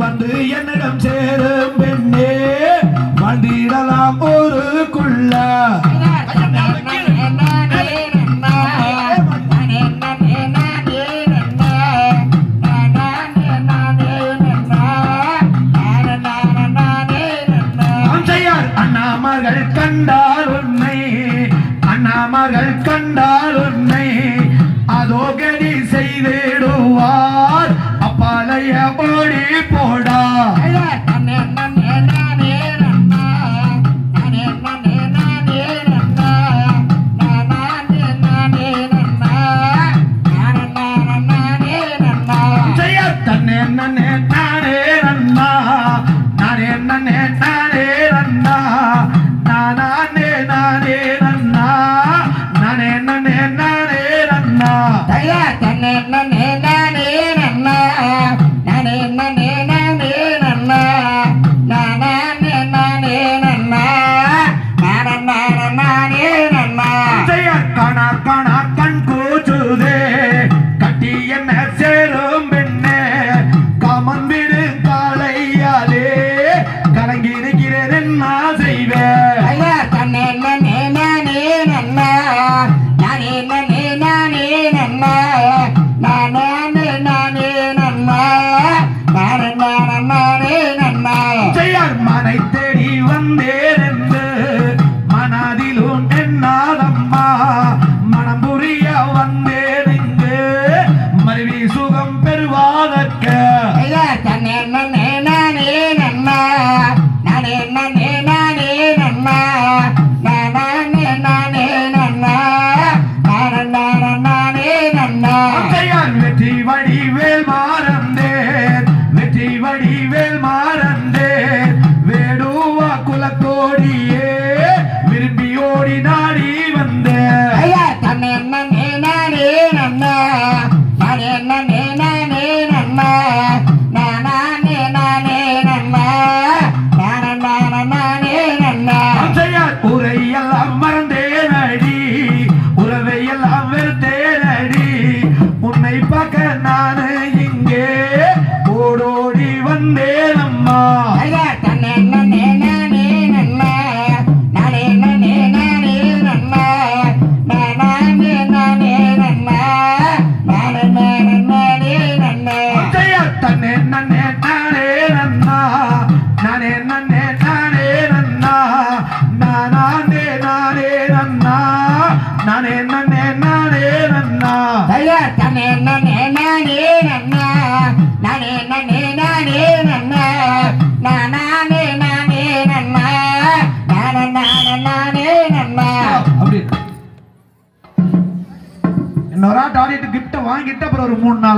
வந்து என்னிடம் சேரும் பெண்ணே வந்திடலாம் ஊருக்குள்ள. அஞ்சையார் அண்ணாமர்கள் கண்டார் உன்னை அண்ணாமர்கள் கண்டார் உன்னை அதோ கடி செய்திடுவார். ஓடி போடா நன்னே நானே நானே நானே நானே நானே அஞ்சையார் காணா காணா கண் கூச்சுதே. கட்டி என்ன சேரும் பெண்ணே. காளையாலே. கலங்கி இருக்கிறேன் என்ன செய்வேன் சுகம் பெறுவாதற்க செய்யார் வெற்றி வடிவேல் மாறந்தேன். வெற்றி வடிவேல் மாறந்தேன். வேடுவா குலக்கோடியே. அஞ்சையார் உரையெல்லாம் மறந்தேன் அடி உறவையெல்லாம் வெறுத்தேன் அடி உன்னை பார்க்க நானு இங்கே ஓடோடி வந்தேன் அம்மா அஞ்சையார் தன்னே நன்னே நானே நன்னா. நானே நன்னே நானே நன்னா. நானே நானே நன்னா. நானே நன்னே நானே நன்னா. அப்படி இன்னொரு ஆட்டு ஆடிட்டு கிஃப்ட் வாங்கிட்டு அப்புறம் ஒரு மூணு நாள்